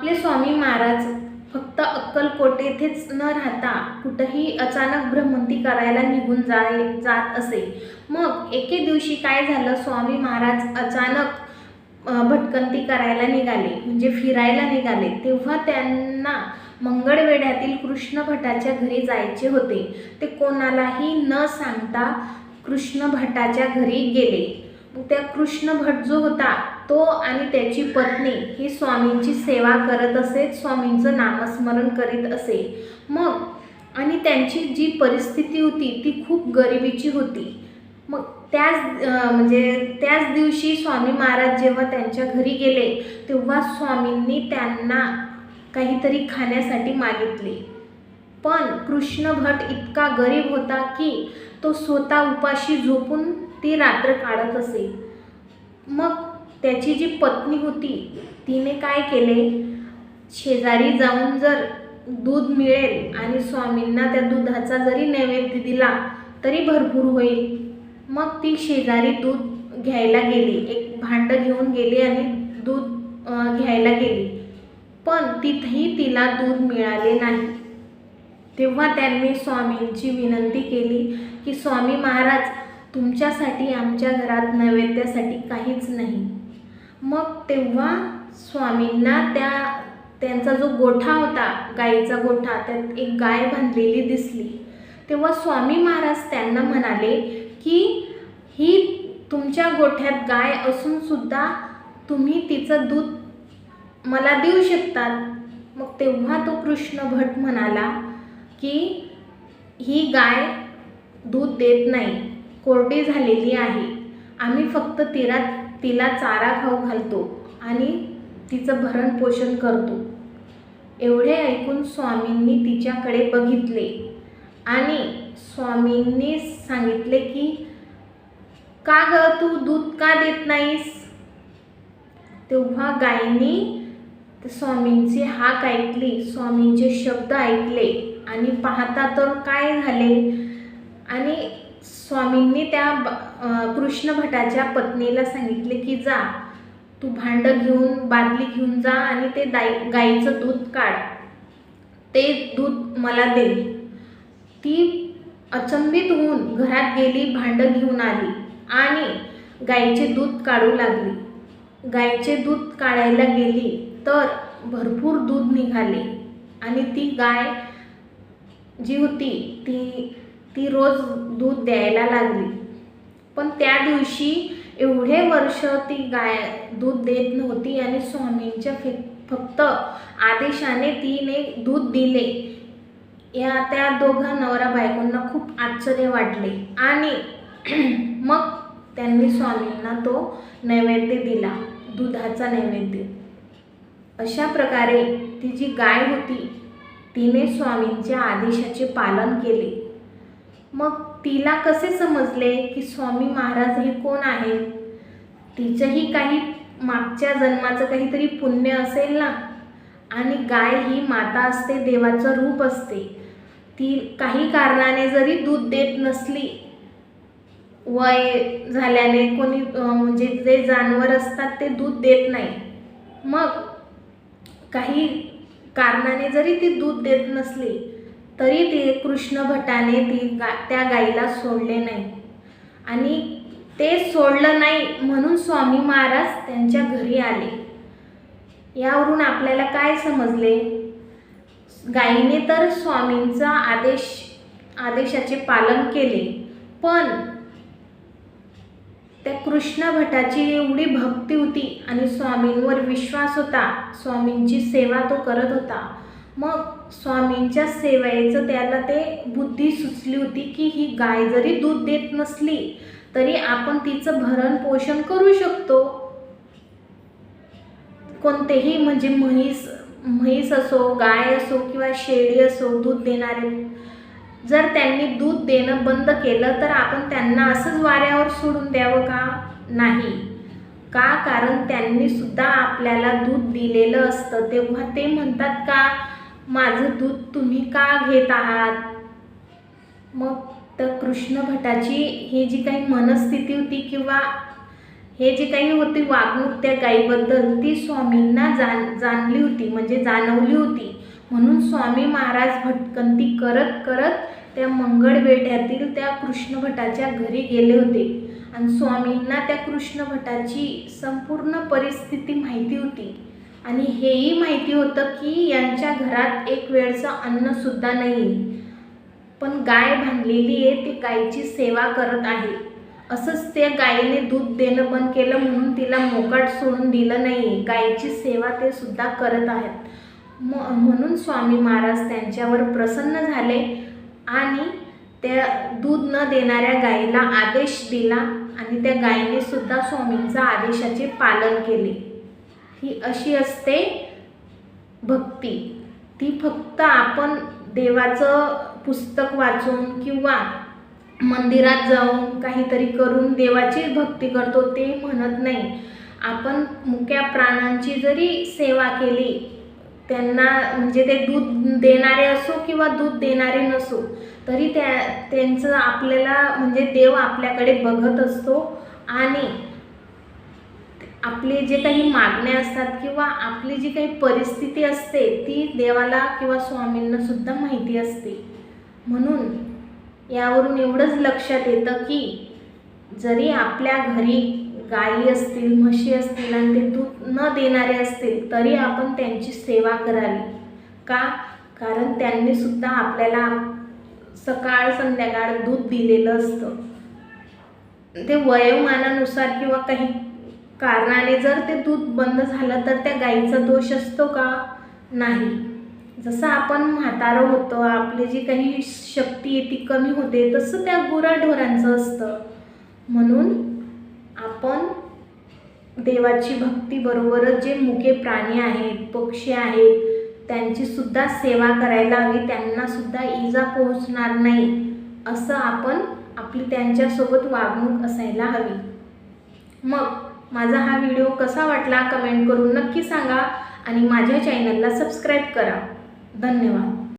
आपले स्वामी महाराज फक्त अक्कलकोट येथेच न राहता कुठंही अचानक भ्रमंती करायला निघून जाय जात असे. मग एके दिवशी काय झालं? स्वामी महाराज अचानक भटकंती करायला निघाले. म्हणजे फिरायला निघाले. तेव्हा त्यांना मंगळवेढ्यातील कृष्ण भटाच्या घरी जायचे होते. ते कोणालाही न सांगता कृष्ण भटाच्या घरी गेले. त्या कृष्ण भट जो होता तो आणि त्याची पत्नी ही स्वामींची सेवा करत असे स्वामींचं नामस्मरण करीत असे. मग आणि त्यांची जी परिस्थिती होती ती खूप गरिबीची होती. मग त्याच म्हणजे त्याच दिवशी स्वामी महाराज जेव्हा त्यांच्या घरी गेले तेव्हा स्वामींनी त्यांना काहीतरी खाण्यासाठी मागितले. पण कृष्ण भट इतका गरीब होता की तो स्वतः उपाशी झोपून ती रात्र काढत असे. मग त्याची जी पत्नी होती तिने काय केले? शेजारी जाऊन जर दूध मिळेल आणि स्वामींना त्या दुधाचा जरी नैवेद्य दिला तरी भरपूर होईल. मग ती शेजारी दूध घ्यायला गेली. एक भांडं घेऊन गेली आणि दूध घ्यायला गेली. पण तिथेही तिला दूध मिळाले नाही. तेव्हा त्यांनी स्वामींची विनंती केली की स्वामी महाराज तुमच्यासाठी आमच्या घरात नैवेद्यासाठी काहीच नाही. मग तेव्हा स्वामींना त्या त्यांचा जो गोठा होता गाईचा गोठा त्यात एक गाय बांधलेली दिसली. तेव्हा स्वामी महाराज त्यांना म्हणाले की ही तुमच्या गोठ्यात गाय असून सुद्धा तुम्ही तिचं दूध मला देऊ शकतात? मग तेव्हा तो कृष्ण भट म्हणाला की ही गाय दूध देत नाही कोरडी झालेली आहे. आम्ही फक्त तिला तिला चारा खाऊ घालतो आणि तिचं भरण पोषण करतो. एवढे ऐकून स्वामींनी तिच्याकडे बघितले आणि स्वामींनी सांगितले की का ग तू दूध का देत नाहीस? तेव्हा गायीनी स्वामींची हाक ऐकली स्वामींचे शब्द ऐकले आणि पाहता तर काय झाले आणि स्वामींनी त्या ब- कृष्ण भटाच्या पत्नीला सांगितले की जा तू भांडं घेऊन बादली घेऊन जा आणि ते दाई गाईचं दूध काढ. ते दूध मला दे. ती अचंबित होऊन घरात गेली भांडं घेऊन आली आणि गाईचे दूध काढू लागली. गाईचे दूध काढायला गेली तर भरपूर दूध निघाले आणि ती गाय जी होती ती ती रोज दूध द्यायला लागली. पण त्या दिवशी एवढे वर्ष ती गाय दूध देत नव्हती आणि स्वामींच्या फे फक्त आदेशाने तिने दूध दिले. या त्या दोघा नवरा बायकोंना खूप आश्चर्य वाटले आणि मग त्यांनी स्वामींना तो नैवेद्य दिला दुधाचा नैवेद्य. अशा प्रकारे ती जी गाय होती तिने स्वामींच्या आदेशाचे पालन केले. मग तिला कसे समजले की स्वामी महाराज हे कोण आहेत? तिचंही काही मागच्या जन्माचं काहीतरी पुण्य असेल ना? आणि गाय ही माता असते देवाचं रूप असते. ती काही कारणाने जरी दूध देत नसली वय झाल्याने कोणी म्हणजे जे जानवर असतात ते दूध देत नाही. मग काही कारणाने जरी ती दूध देत नसली तरी ती कृष्ण भटाने ती गा त्या गाईला सोडले नाही. आणि ते सोडलं नाही म्हणून स्वामी महाराज त्यांच्या घरी आले. यावरून आपल्याला काय समजले? गायीने तर स्वामींचा आदेश आदेशाचे पालन केले पण त्या कृष्ण भटाची एवढी भक्ती होती आणि स्वामींवर विश्वास होता. स्वामींची सेवा तो करत होता. मग स्वामींच्या सेवेचं त्याला ते बुद्धी सुचली होती की ही गाय जरी दूध देत नसली तरी आपण तिचं भरण पोषण करू शकतो. कोणतेही म्हणजे म्हैस म्हैस असो गाय असो किंवा शेळी असो दूध देणारे जर त्यांनी दूध देणं बंद केलं तर आपण त्यांना असंच वाऱ्यावर सोडून द्यावं का? नाही. का? कारण त्यांनी सुद्धा आपल्याला दूध दिलेलं असतं. तेव्हा ते म्हणतात का? माझं दूध तुम्ही का घेत आहात? मग तर कृष्ण भटाची ही जी काही मनस्थिती होती किंवा हे जे काही होती वागणूक त्या गाईबद्दल ती स्वामींना जाण जाणली होती म्हणजे जाणवली होती. म्हणून स्वामी महाराज भटकंती करत करत त्या मंगळवेढ्यातील त्या कृष्णभटाच्या घरी गेले होते. आणि स्वामींना त्या कृष्णभटाची संपूर्ण परिस्थिती माहिती होती. आणि हेही माहिती होतं की यांच्या घरात एक वेळचं अन्नसुद्धा नाही. पण गाय बांधलेली आहे ती गायीची सेवा करत आहे. असंच त्या गायीने दूध देणं बंद केलं म्हणून तिला मोकाट सोडून दिलं नाही. गायीची सेवा ते सुद्धा करत आहेत. म म्हणून स्वामी महाराज त्यांच्यावर प्रसन्न झाले आणि त्या दूध न देणाऱ्या गायीला आदेश दिला आणि त्या गायीने सुद्धा स्वामींचा आदेशाचे पालन केले. ही अशी असते भक्ती. ती फक्त आपण देवाचं पुस्तक वाचून किंवा मंदिरात जाऊन काहीतरी करून देवाची भक्ती करतो ते म्हणत नाही. आपण मुक्या प्राण्यांची जरी सेवा केली त्यांना म्हणजे ते दूध देणारे असो किंवा दूध देणारे नसो तरी त्या त्यांचं आपल्याला म्हणजे देव आपल्याकडे बघत असतो आणि आपले जे काही मागण्या असतात किंवा आपली जी काही परिस्थिती असते ती देवाला किंवा स्वामींना सुद्धा माहिती असते. म्हणून यावरून एवढंच लक्षात येतं की जरी आपल्या घरी गायी असतील म्हशी असतील आणि ते दूध न देणारे असतील तरी आपण त्यांची सेवा करावी. का? कारण त्यांनी सुद्धा आपल्याला सकाळ संध्याकाळ दूध दिलेलं असतं. ते वयोमानानुसार किंवा काही कारणाने जर ते दूध बंद झालं तर त्या गाईचा दोष असतो का? नाही. जसं आपण म्हातारं होतो आपली जी काही शक्ती आहे ती कमी होते तसं त्या गुराढोरांचं असतं. म्हणून आपण देवाची भक्तीबरोबरच जे मुके प्राणी आहेत पक्षी आहेत त्यांची सुद्धा सेवा करायला हवी त्यांना सुद्धा इजा पोहोचणार नाही असं आपण आपली त्यांच्यासोबत वागणूक असायला हवी. मग माझा हा व्हिडिओ कसा वाटला कमेंट करून नक्की सांगा आणि माझ्या चॅनलला सबस्क्राईब करा. धन्यवाद.